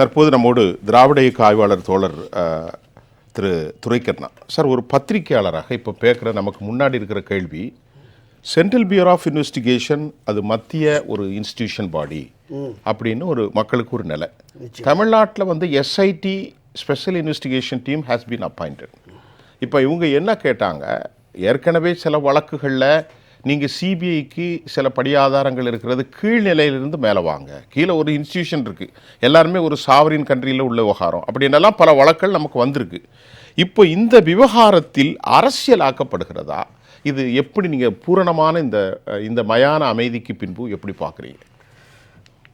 தற்போது நம்மோடு திராவிட இயக்க ஆய்வாளர் தோழர் திரு துரைக்கண்ணா. சார் ஒரு பத்திரிகையாளராக இப்போ பேக்கிற நமக்கு முன்னாடி இருக்கிற கேள்வி சென்ட்ரல் பியூரோ ஆஃப் இன்வெஸ்டிகேஷன் அது மத்திய ஒரு இன்ஸ்டிடியூஷன் பாடி அப்படின்னு ஒரு மக்களுக்கு ஒரு நிலை. தமிழ்நாட்டில் வந்து SIT special investigation team has been appointed இப்போ இவங்க என்ன கேட்டாங்க ஏற்கனவே சில வழக்குகளில் நீங்கள் சிபிஐக்கு சில படி ஆதாரங்கள் இருக்கிறது கீழ்நிலையிலிருந்து மேலே வாங்க. கீழே ஒரு இன்ஸ்டிடியூஷன் இருக்குது எல்லாருமே ஒரு சாவரின் கண்ட்ரியில் உள்ள விவகாரம். அப்படின்னெல்லாம் பல வழக்குகள் நமக்கு வந்திருக்கு. இப்போ இந்த விவகாரத்தில் அரசியலாக்கப்படுகிறதா இது எப்படி நீங்கள் பூரணமான இந்த இந்த மயான அமைதிக்கு பின்பு எப்படி பார்க்குறீங்க?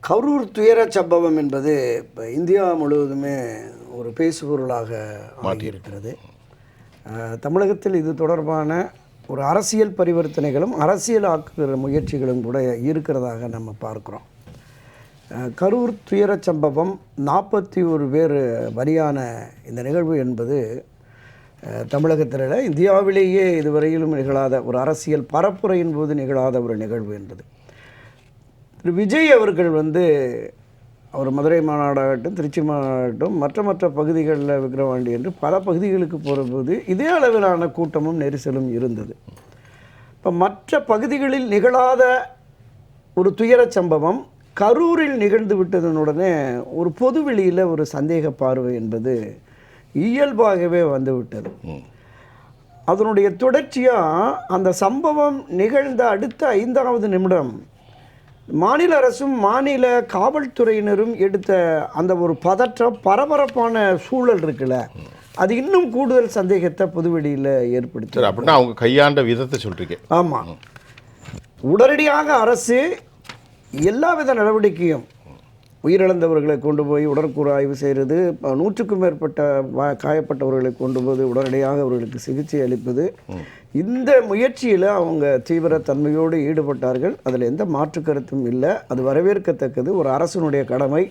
கரூர் துயர சம்பவம் என்பது இப்போ இந்தியா முழுவதுமே ஒரு பேசுபொருளாக மாற்றியிருக்கிறது தமிழகத்தில் இது தொடர்பான ஒரு அரசியல் பரிவர்த்தனைகளும் அரசியல் ஆக்குகிற முயற்சிகளும் கூட இருக்கிறதாக நம்ம பார்க்குறோம். கரூர் துயரச் சம்பவம் நாற்பத்தி ஒரு பேர் பலியான இந்த நிகழ்வு என்பது தமிழகத்தில் இந்தியாவிலேயே இதுவரையிலும் நிகழாத ஒரு அரசியல் பரப்புரையின் போது நிகழாத ஒரு நிகழ்வு என்பது. திரு. விஜய் அவர்கள் வந்து அவர் மதுரை மாநாடாகட்டும் திருச்சி மாநாடாகட்டும் மற்ற மற்ற பகுதிகளில் விக்கிரவாண்டி என்று பல பகுதிகளுக்கு போகிற போது இதே அளவிலான கூட்டமும் நெரிசலும் இருந்தது. இப்போ மற்ற பகுதிகளில் நிகழாத ஒரு துயரச் சம்பவம் கரூரில் நிகழ்ந்து விட்டதனுடனே ஒரு பொதுவெளியில் ஒரு சந்தேக பார்வை என்பது இயல்பாகவே வந்துவிட்டது அதனுடைய தொடர்ச்சியாக அந்த சம்பவம் நிகழ்ந்த அடுத்த ஐந்தாவது நிமிடம் மாநில அரசும் மாநில காவல்துறையினரும் எடுத்த அந்த ஒரு பதற்றம் பரபரப்பான சூழல் இருக்குல்ல. அது இன்னும் கூடுதல் சந்தேகத்தை பொதுவெளியில் ஏற்படுத்தி அப்படின்னா அவங்க கையாண்ட விதத்தை சொல்கிறீங்க ஆமாம் உடனடியாக அரசு எல்லாவித நடவடிக்கையும் உயிரிழந்தவர்களை கொண்டு போய் உடற்கூறு ஆய்வு செய்கிறது நூற்றுக்கும் மேற்பட்ட காயப்பட்டவர்களை கொண்டு போய் உடனடியாக அவர்களுக்கு சிகிச்சை அளிப்பது இந்த முயற்சியில் அவங்க தீவிர தன்மையோடு ஈடுபட்டார்கள். அதில் எந்த மாற்று கருத்தும் இல்லை. அது வரவேற்கத்தக்கது. ஒரு அரசனுடைய கடமை.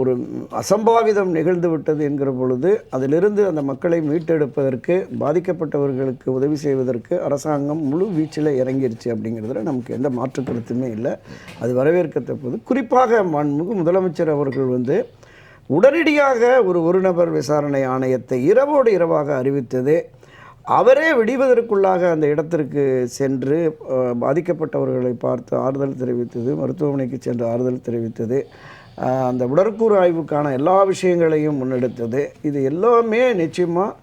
ஒரு அசம்பாவிதம் நிகழ்ந்து விட்டது என்கிற பொழுது அதிலிருந்து அந்த மக்களை மீட்டெடுப்பதற்கு பாதிக்கப்பட்டவர்களுக்கு உதவி செய்வதற்கு அரசாங்கம் முழு வீச்சில் இறங்கிருச்சு அப்படிங்கிறதுல நமக்கு எந்த மாற்று கருத்துமே இல்லை. அது வரவேற்கத்தக்கது. குறிப்பாக மாண்புமிகு முதலமைச்சர் அவர்கள் வந்து உடனடியாக ஒரு ஒரு நபர் விசாரணை ஆணையத்தை இரவோடு இரவாக அறிவித்தது. அவரே விடிவதற்குள்ளாக அந்த இடத்திற்கு சென்று பாதிக்கப்பட்டவர்களை பார்த்து ஆறுதல் தெரிவித்தது மருத்துவமனைக்கு சென்று ஆறுதல் தெரிவித்தது. அந்த உடற்கூறு ஆய்வுக்கான எல்லா விஷயங்களையும் முன்னெடுத்தது. இது எல்லாமே நிச்சயமாக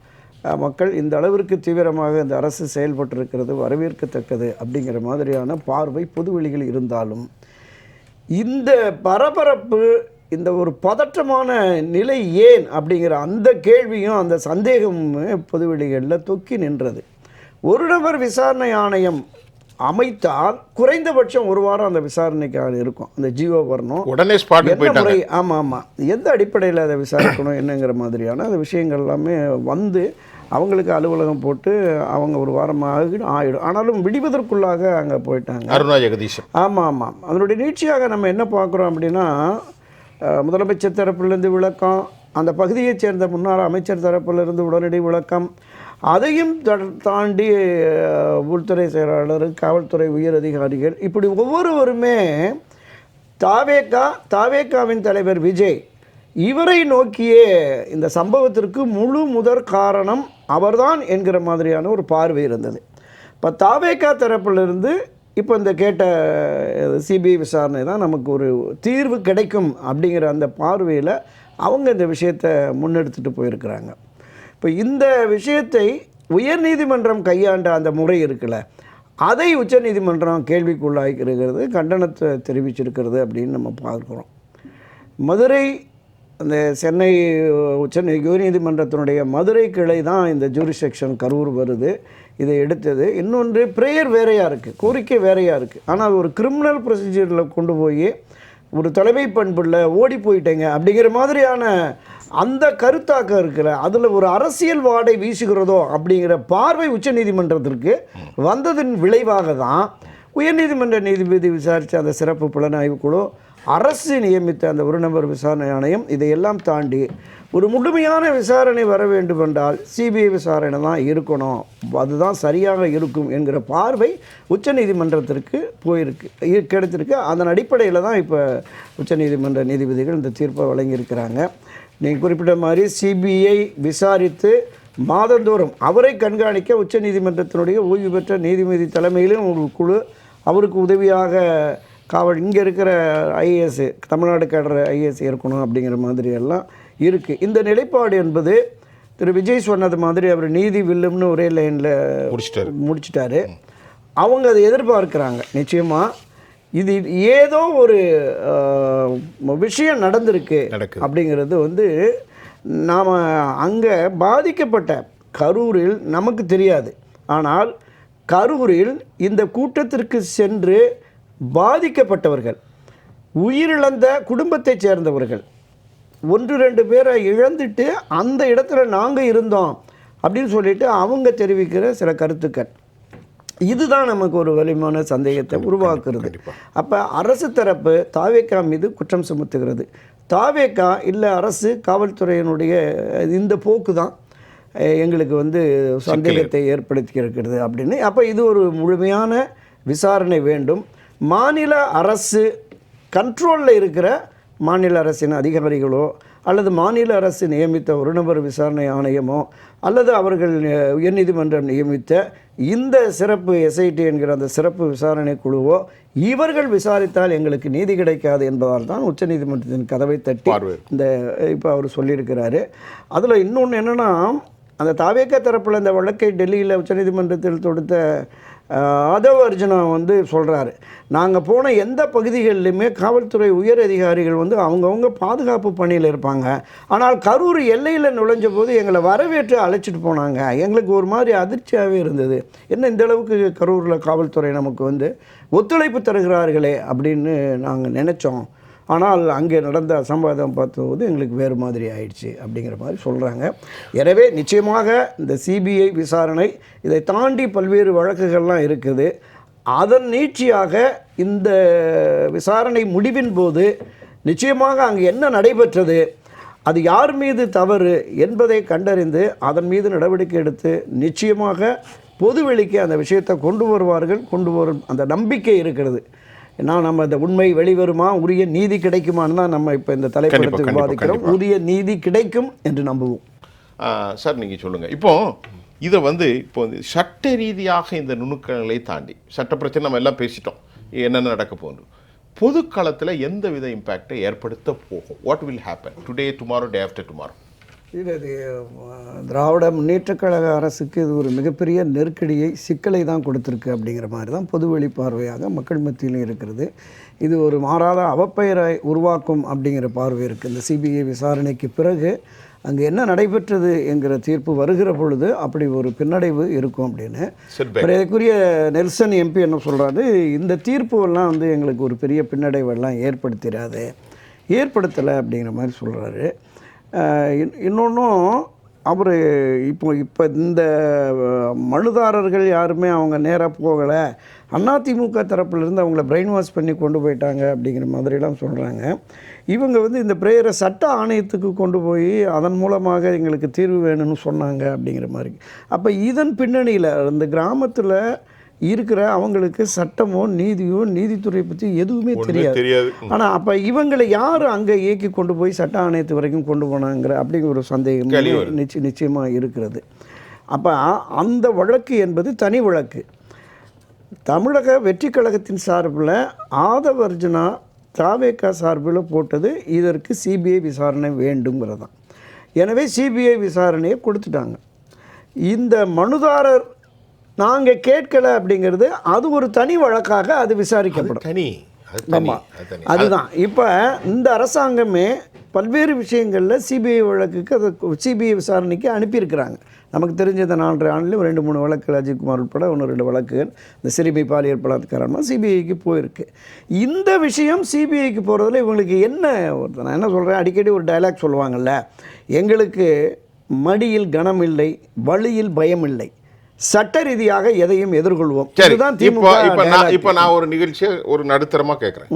மக்கள் இந்த அளவிற்கு தீவிரமாக இந்த அரசு செயல்பட்டிருக்கிறது வரவேற்கத்தக்கது அப்படிங்கிற மாதிரியான பார்வை பொதுவெளியில் இருந்தாலும் இந்த பரபரப்பு இந்த ஒரு பதற்றமான நிலை ஏன் அப்படிங்கிற அந்த கேள்வியும் அந்த சந்தேகமும் பொதுவெளிகளில் தொக்கி நின்றது. ஒரு நபர் விசாரணை ஆணையம் அமைத்தால் குறைந்தபட்சம் ஒரு வாரம் அந்த விசாரணைக்காக இருக்கும். அந்த ஜீவோ வரணும் உடனே என்ன முறை? ஆமாம் ஆமாம் எந்த அடிப்படையில் அதை விசாரிக்கணும் என்னங்கிற மாதிரியான அந்த விஷயங்கள் எல்லாமே வந்து அவங்களுக்கு அலுவலகம் போட்டு அவங்க ஒரு வாரம் ஆகிடும் ஆகிடும் ஆனாலும் விடிவதற்குள்ளாக அங்கே போயிட்டாங்க. அருணா ஜெகதீஷன். ஆமாம் ஆமாம் அதனுடைய நீட்சியாக நம்ம என்ன பார்க்குறோம் அப்படின்னா முதலமைச்சர் தரப்பிலிருந்து விளக்கம் அந்த பகுதியைச் சேர்ந்த முன்னாள் அமைச்சர் தரப்பிலிருந்து உடனடி விளக்கம். அதையும் தாண்டி உள்துறை செயலாளர் காவல்துறை உயர் அதிகாரிகள் இப்படி ஒவ்வொருவருமே தாவேக்கா தாவேக்காவின் தலைவர் விஜய் இவரை நோக்கியே இந்த சம்பவத்திற்கு முழு முதற் காரணம் அவர்தான் என்கிற மாதிரியான ஒரு பார்வை இருந்தது. இப்போ தாவேக்கா தரப்பிலிருந்து இப்போ இந்த கேட்ட சிபிஐ விசாரணை தான் நமக்கு ஒரு தீர்வு கிடைக்கும் அப்படிங்கிற அந்த பார்வையில் அவங்க இந்த விஷயத்தை முன்னெடுத்துட்டு போயிருக்கிறாங்க. இப்போ இந்த விஷயத்தை உயர்நீதிமன்றம் கையாண்ட அந்த முறை இருக்குல்ல அதை உச்சநீதிமன்றம் கேள்விக்குள்ளாக்கிறது கண்டனத்தை தெரிவிச்சிருக்கிறது அப்படின்னு நம்ம பார்க்குறோம். மதுரை அந்த சென்னை உச்ச உயர்நீதிமன்றத்தினுடைய மதுரை கிளை தான் இந்த ஜூரிசெக்ஷன் கரூர் வருது. இதை எடுத்தது. இன்னொன்று ப்ரேயர் வேறையாக இருக்குது கோரிக்கை வேறையாக இருக்குது ஆனால் ஒரு கிரிமினல் ப்ரொசீஜரில் கொண்டு போய் ஒரு தலைமை பண்புள்ள ஓடி போயிட்டேங்க. அப்படிங்கிற மாதிரியான அந்த கருத்தாக்கம் இருக்கிற அதில் ஒரு அரசியல் வாடை வீசுகிறதோ அப்படிங்கிற பார்வை உச்சநீதிமன்றத்திற்கு வந்ததன் விளைவாக தான் உயர்நீதிமன்ற நீதிபதி விசாரித்த அந்த சிறப்பு புலனாய்வு குழு அரசு நியமித்த அந்த ஒரு நபர் விசாரணை ஆணையம் இதையெல்லாம் தாண்டி ஒரு முழுமையான விசாரணை வர வேண்டுமென்றால் சிபிஐ விசாரணை தான் இருக்கணும். அதுதான் சரியாக இருக்கும் என்கிற பார்வை உச்சநீதிமன்றத்திற்கு போயிருக்கு இ- கிடைத்திருக்கு. அதன் அடிப்படையில் தான் இப்போ உச்சநீதிமன்ற நீதிபதிகள் இந்த தீர்ப்பை வழங்கியிருக்கிறாங்க. நீங்கள் குறிப்பிட்ட மாதிரி சிபிஐ விசாரித்து மாதந்தோறும் அவரை கண்காணிக்க உச்சநீதிமன்றத்தினுடைய ஓய்வு பெற்ற நீதிபதி தலைமையிலும் ஒரு குழு அவருக்கு உதவியாக காவல் இங்கே இருக்கிற ஐஏஎஸ் தமிழ்நாடு கேடர் ஐஏஎஸ் இருக்கணும் அப்படிங்கிற மாதிரி எல்லாம் இருக்குது இந்த நிலைப்பாடு என்பது திரு விஜய் சொன்னது மாதிரி அவர் நீதி வில்லும்னு ஒரே லைனில் முடிச்சிட்டாரு. முடிச்சிட்டாரு. அவங்க அதை எதிர்பார்க்குறாங்க. நிச்சயமாக இது ஏதோ ஒரு விஷயம் நடந்திருக்கு. அப்படிங்கிறது வந்து நாம் அங்கே பாதிக்கப்பட்ட கரூரில் நமக்கு தெரியாது. ஆனால் கரூரில் இந்த கூட்டத்திற்கு சென்று பாதிக்கப்பட்டவர்கள் உயிரிழந்த குடும்பத்தைச் சேர்ந்தவர்கள். ஒன்று ரெண்டு பேரை இழந்துட்டு அந்த இடத்துல நாங்கள் இருந்தோம் அப்படின்னு சொல்லிட்டு அவங்க தெரிவிக்கிற சில கருத்துக்கள். இதுதான் நமக்கு ஒரு வலிமையான சந்தேகத்தை உருவாக்குறது. அப்போ அரசு தரப்பு தாவேக்கா மீது குற்றம் சுமத்துகிறது. தாவேக்கா இல்லை அரசு காவல்துறையினுடைய இந்த போக்கு தான் எங்களுக்கு வந்து சந்தேகத்தை ஏற்படுத்தி இருக்கிறது அப்படின்னு. அப்போ இது ஒரு முழுமையான விசாரணை வேண்டும். மாநில அரசு கண்ட்ரோலில் இருக்கிற மாநில அரசின் அதிகாரிகளோ அல்லது மாநில அரசு நியமித்த ஒரு நபர் விசாரணை ஆணையமோ அல்லது அவர்கள் உயர்நீதிமன்றம் நியமித்த இந்த சிறப்பு எஸ்ஐடி என்கிற அந்த சிறப்பு விசாரணை குழுவோ இவர்கள் விசாரித்தால் எங்களுக்கு நீதி கிடைக்காது என்பதால் தான் உச்சநீதிமன்றத்தின் கதவை தட்டி. இந்த இப்போ அவர் சொல்லியிருக்கிறாரு. அதில் இன்னொன்று என்னென்னா அந்த தாவேக்க தரப்பில் இந்த வழக்கை டெல்லியில் உச்சநீதிமன்றத்தில் தொடுத்த ஆதவ அர்ஜுனா வந்து சொல்கிறாரு நாங்கள் போன எந்த பகுதிகளிலுமே காவல்துறை உயர் அதிகாரிகள் வந்து அவங்கவுங்க பாதுகாப்பு பணியில் இருப்பாங்க. ஆனால் கரூர் எல்லையில் நுழைஞ்ச போது எங்களை வரவேற்று அழைச்சிட்டு போனாங்க. எங்களுக்கு ஒரு மாதிரி அதிர்ச்சியாகவே இருந்தது. என்ன இந்த அளவுக்கு கரூரில் காவல்துறை நமக்கு வந்து ஒத்துழைப்பு தருகிறார்களே அப்படின்னு நாங்கள் நினச்சோம். ஆனால் அங்கே நடந்த அசம்பாதம் பார்த்தபோது எங்களுக்கு வேறு மாதிரி ஆயிடுச்சு அப்படிங்கிற மாதிரி சொல்கிறாங்க எனவே நிச்சயமாக இந்த சிபிஐ விசாரணை இதை தாண்டி பல்வேறு வழக்குகள்லாம் இருக்குது. அதன் நீட்சியாக இந்த விசாரணை முடிவின் போது நிச்சயமாக அங்கே என்ன நடைபெற்றது அது யார் மீது தவறு என்பதை கண்டறிந்து அதன் மீது நடவடிக்கை எடுத்து நிச்சயமாக பொதுவெளிக்கு அந்த விஷயத்தை கொண்டு வருவார்கள் கொண்டு வரும் அந்த நம்பிக்கை இருக்கிறது. நான் நம்ம இந்த உண்மை வெளிவருமா? உரிய நீதி கிடைக்குமான்னு தான் நம்ம இப்போ இந்த தலைப்பெடுத்து விவாதிக்கிறோம். உரிய நீதி கிடைக்கும் என்று நம்புவோம். சார் நீங்கள் சொல்லுங்கள் இப்போ இதை வந்து இப்போ வந்து சட்ட ரீதியாக இந்த நுணுக்கங்களை தாண்டி சட்ட பிரச்சனை நம்ம எல்லாம் பேசிட்டோம். என்னென்ன நடக்க போகுது? பொது களத்தில் எந்த வித இம்பேக்டை ஏற்படுத்த போகும்? What will happen today tomorrow day after tomorrow இது திராவிட முன்னேற்றக் கழக அரசுக்கு இது ஒரு மிகப்பெரிய நெருக்கடியை சிக்கலை தான் கொடுத்துருக்கு அப்படிங்கிற மாதிரி தான் பொதுவெளி பார்வையாக மக்கள் மத்தியிலும் இருக்கிறது. இது ஒரு மாறாத அவப்பெயரை உருவாக்கும் அப்படிங்கிற பார்வை இருக்குது இந்த சிபிஐ விசாரணைக்கு பிறகு அங்கே என்ன நடைபெற்றது என்கிற தீர்ப்பு வருகிற பொழுது அப்படி ஒரு பின்னடைவு இருக்கும் அப்படின்னு. இதற்குரிய நெல்சன் எம்பி என்ன சொல்கிறாரு இந்த தீர்ப்பு எல்லாம் வந்து எங்களுக்கு ஒரு பெரிய பின்னடைவெல்லாம் ஏற்படுத்திடாது ஏற்படுத்தலை அப்படிங்கிற மாதிரி சொல்கிறாரு இன்னொன்றும் அவர் இப்போ இப்போ இந்த மனுதாரர்கள் யாருமே அவங்க நேராக போகலை. அதிமுக தரப்புலேருந்து அவங்கள பிரெயின் வாஷ் பண்ணி கொண்டு போயிட்டாங்க அப்படிங்கிற மாதிரிலாம் சொல்கிறாங்க இவங்க வந்து இந்த பிரேயரை சட்ட ஆணையத்துக்கு கொண்டு போய் அதன் மூலமாக எங்களுக்கு தீர்வு வேணும்னு சொன்னாங்க அப்படிங்கிற மாதிரி. அப்போ இதன் பின்னணியில் அந்த கிராமத்தில் இருக்கிற அவங்களுக்கு சட்டமோ நீதியோ நீதித்துறை பற்றி எதுவுமே தெரியாது. தெரியாது. ஆனால் அப்போ இவங்களை யார் அங்கே இயக்கி கொண்டு போய் சட்ட ஆணையத்து வரைக்கும் கொண்டு போனாங்கிற அப்படிங்கிற ஒரு சந்தேகம். நிச்சய நிச்சயமாக இருக்கிறது. அப்போ அந்த வழக்கு என்பது தனி வழக்கு. தமிழக வெற்றி கழகத்தின் சார்பில் ஆதவர்ஜுனா தாவேக்கா சார்பில் போட்டது இதற்கு சிபிஐ விசாரணை வேண்டுங்கிறது தான் எனவே சிபிஐ விசாரணையை கொடுத்துட்டாங்க. இந்த மனுதாரர் நாங்கள் கேட்கல அப்படிங்கிறது அது ஒரு தனி வழக்காக அது விசாரிக்கப்படும். தனி. அது தனி. ஆமா. அது தனி. அதுதான் இப்போ இந்த அரசாங்கமே பல்வேறு விஷயங்களில் சிபிஐ வழக்குக்கு அதை சிபிஐ விசாரணைக்கு அனுப்பியிருக்கிறாங்க. நமக்கு தெரிஞ்ச இந்த நாலரை ஆண்டுலேயும் ரெண்டு மூணு வழக்குகள் அஜித்குமார் உட்பட ஒன்று ரெண்டு வழக்குகள். இந்த சிறுமி பாலியல் பலாத்காரமாக சிபிஐக்கு போயிருக்கு. இந்த விஷயம் சிபிஐக்கு போகிறதுல இவங்களுக்கு என்ன ஒரு நான் என்ன சொல்கிறேன் அடிக்கடி ஒரு டயலாக் சொல்லுவாங்கல்ல எங்களுக்கு மடியில் கனம் இல்லை வழியில் பயம் இல்லை சட்ட ரீதியாக எதையும் எதிர்கொள்வோம். இதுதான் திமுக இப்போ நான் dialogue. இப்போ நான் ஒரு நிகழ்ச்சியை ஒரு நடுத்தரமா கேட்குறேன்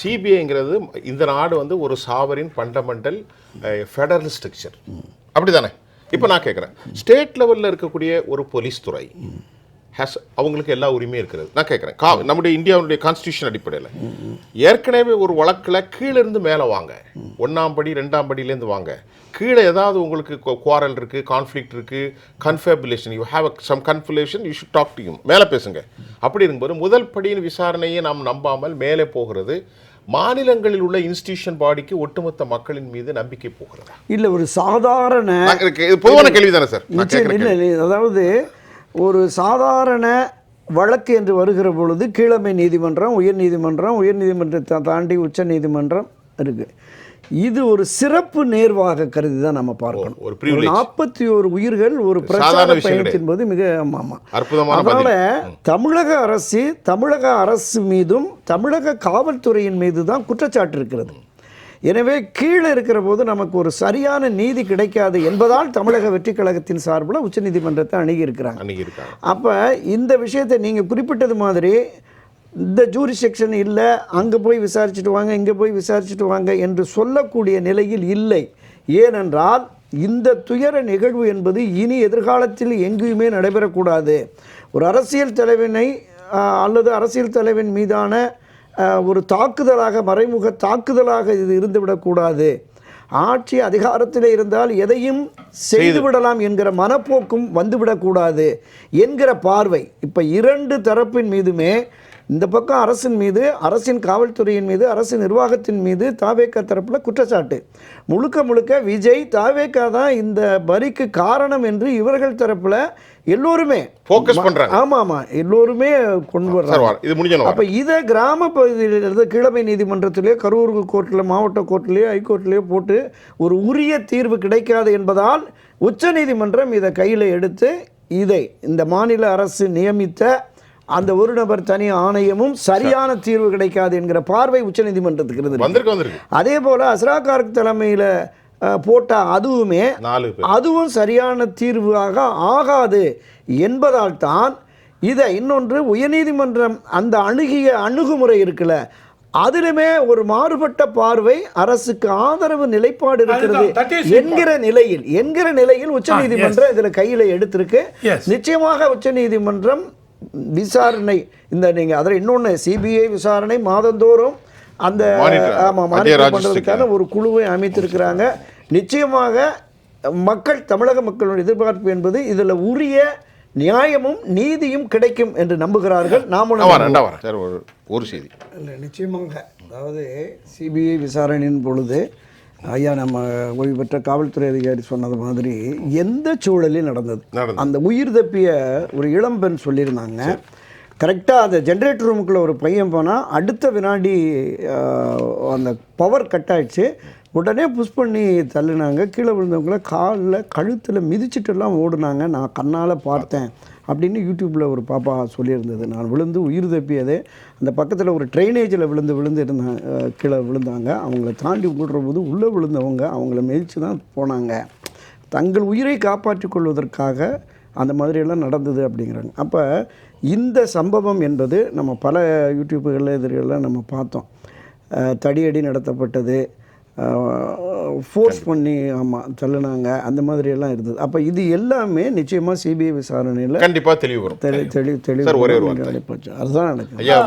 சிபிஐங்கிறது இந்த நாடு வந்து ஒரு சாவரின் ஃபண்டமெண்டல் ஃபெடரல் ஸ்ட்ரக்சர் அப்படிதானே இப்போ நான் கேட்குறேன் ஸ்டேட் லெவலில் இருக்கக்கூடிய ஒரு போலீஸ் துறை. ஹேஸ் அவங்களுக்கு எல்லா உரிமையும் இருக்கிறது. நான் கேட்குறேன். கா நம்முடைய இந்தியாவுடைய கான்ஸ்டியூஷன் அடிப்படையில். ஏற்கனவே ஒரு வழக்கில் கீழே இருந்து மேலே வாங்க. ஒன்றாம் படி ரெண்டாம் படியிலேருந்து வாங்க. கீழே ஏதாவது உங்களுக்கு குவாரல் இருக்குது கான்ஃப்ளிக்ட் இருக்குது confabulation you have some confabulation you should talk to you மேலே பேசுங்க. அப்படி இருக்கும்போது முதல் படியின் விசாரணையை நாம் நம்பாமல் மேலே போகிறது மாநிலங்களில் உள்ள இன்ஸ்டிடியூஷன் பாடிக்கு ஒட்டுமொத்த மக்களின் மீது நம்பிக்கை போகிறதா? இல்ல ஒரு சாதாரண பொதுவான கேள்வி தானே சார்? இல்லை. அதாவது ஒரு சாதாரண வழக்கு என்று வருகிற பொழுது கீழமை நீதிமன்றம் உயர் நீதிமன்றம் உயர் நீதிமன்றத்தை தாண்டி உச்ச நீதிமன்றம் இருக்கு. இது ஒரு சிறப்பு நேர்வாக கருதி தான் நம்ம பார்க்கணும். ஒரு. நாற்பத்தி ஒரு உயிர்கள் ஒரு பிரச்சார பயணத்தின் போது மிக ஆமா ஆமா. அற்புதமான அதனால தமிழக அரசு தமிழக அரசு மீதும் தமிழக காவல்துறையின் மீது தான் குற்றச்சாட்டு இருக்கிறது. எனவே கீழே இருக்கிற போது நமக்கு ஒரு சரியான நீதி கிடைக்காது என்பதால் தமிழக வெற்றி கழகத்தின் சார்பில் உச்சநீதிமன்றத்தை அணுகி இருக்கிறாங்க அன்னைக்கு இருக்காங்க அப்போ இந்த விஷயத்தை நீங்கள் குறிப்பிட்டது மாதிரி இந்த ஜூரி செக்ஷன் இல்லை அங்கே போய் விசாரிச்சுட்டு வாங்க இங்கே போய் விசாரிச்சுட்டு வாங்க என்று சொல்லக்கூடிய நிலையில் இல்லை. ஏனென்றால் இந்த துயர நிகழ்வு என்பது இனி எதிர்காலத்தில் எங்கேயுமே நடைபெறக்கூடாது. ஒரு அரசியல் தலைவனை அல்லது அரசியல் தலைவன் மீதான ஒரு தாக்குதலாக மறைமுக தாக்குதலாக இது இருந்துவிடக்கூடாது. ஆட்சி அதிகாரத்தில் இருந்தால் எதையும் செய்துவிடலாம் என்கிற மனப்போக்கும் வந்துவிடக்கூடாது என்கிற பார்வை. இப்போ இரண்டு தரப்பின் மீதுமே இந்த பக்கம் அரசின் மீது அரசின் காவல்துறையின் மீது அரசு நிர்வாகத்தின் மீது தாவேக்கா தரப்பில் குற்றச்சாட்டு. முழுக்க முழுக்க விஜய் தாவேக்கா தான் இந்த வரிக்கு காரணம் என்று இவர்கள் தரப்பில் எல்லோருமே ஃபோக்கஸ் பண்றாங்க. ஆமாம் ஆமாம் எல்லோருமே கொண்டு வர்றாங்க. இது முடிஞ்சணும் அப்போ இதை கிராம பகுதியில் இருந்து கீழமை நீதிமன்றத்திலே கரூர் கோர்ட்டில் மாவட்ட கோர்ட்டிலேயோ ஹைகோர்ட்லேயோ போட்டு ஒரு உரிய தீர்வு கிடைக்காது என்பதால் உச்சநீதிமன்றம் இதை கையில் எடுத்து இதை இந்த மாநில அரசு நியமித்த அந்த ஒரு நபர் தனி ஆணையமும் சரியான தீர்வு கிடைக்காது என்கிற பார்வை உச்சநீதிமன்றத்துக்கு இருந்தது வந்திருக்கு வந்திருக்கு. அதே போல் அஸ்ரா கார்க் தலைமையில் போட்ட அதுவுமே அதுவும் சரியான தீர்வாக ஆகாது என்பதால் தான் இதை இன்னொன்று உயர்நீதிமன்றம் அந்த அணுகிய அணுகுமுறை இருக்குல்ல அதிலுமே ஒரு மாறுபட்ட பார்வை அரசுக்கு ஆதரவு நிலைப்பாடு இருக்கிறது என்கிற நிலையில் என்கிற நிலையில் உச்சநீதிமன்றம் இதுல கையில எடுத்திருக்கு. Yes. நிச்சயமாக உச்சநீதிமன்றம் விசாரணை இந்த நீங்க அதில் இன்னொன்று சிபிஐ விசாரணை மாதந்தோறும் அந்த Monitor. ஆமா மத்திய மானிட்டர் ராஜஸ்டிக். பண்றதுக்கான ஒரு குழுவை அமைத்திருக்கிறாங்க. நிச்சயமாக மக்கள் தமிழக மக்களுடைய எதிர்பார்ப்பு என்பது இதில் உரிய நியாயமும் நீதியும் கிடைக்கும் என்று நம்புகிறார்கள். நாமும் ஒரு செய்தி. இல்லை நிச்சயமாக. அதாவது சிபிஐ விசாரணையின் பொழுது ஐயா நம்ம ஓய்வு பெற்ற காவல்துறை அதிகாரி சொன்னது மாதிரி எந்த சூழலில் நடந்தது. அந்த உயிர் தப்பிய ஒரு இளம்பெண் சொல்லியிருந்தாங்க. கரெக்டாக அந்த ஜென்ரேட்டர் ரூமுக்குள்ளே ஒரு பையன் போனால் அடுத்த வினாடி அந்த பவர் கட் ஆயிடுச்சு. உடனே புஷ் பண்ணி தள்ளினாங்க. கீழே விழுந்தவங்கள காலில் கழுத்தில் மிதிச்சிட்டுலாம் ஓடுனாங்க. நான் கண்ணால் பார்த்தேன். அப்படின்னு யூடியூப்பில் ஒரு பாப்பா சொல்லியிருந்தது. நான் விழுந்து உயிர் தப்பியது அந்த பக்கத்தில் ஒரு ட்ரைனேஜில் விழுந்து விழுந்து இருந்தாங்க கீழே விழுந்தாங்க. அவங்கள தாண்டி விடுற போது உள்ளே விழுந்தவங்க அவங்கள மிதித்து தான் போனாங்க. தங்கள் உயிரை காப்பாற்றிக் கொள்வதற்காக அந்த மாதிரியெல்லாம் நடந்தது அப்படிங்கிறாங்க. அப்போ இந்த சம்பவம் என்பது நம்ம பல யூடியூப்புகளில் இதுகளில் நம்ம பார்த்தோம். தடியடி நடத்தப்பட்டது. ஃபோர்ஸ் பண்ணி ஆமாம் தள்ளுனாங்க. அந்த மாதிரியெல்லாம் இருந்தது. அப்போ இது எல்லாமே நிச்சயமாக சிபிஐ விசாரணையில் கண்டிப்பா தெளிவு வரும். தெளிவு வார்த்தை. வெளிப்பட்டுச்சு. அதுதான் நடக்குது.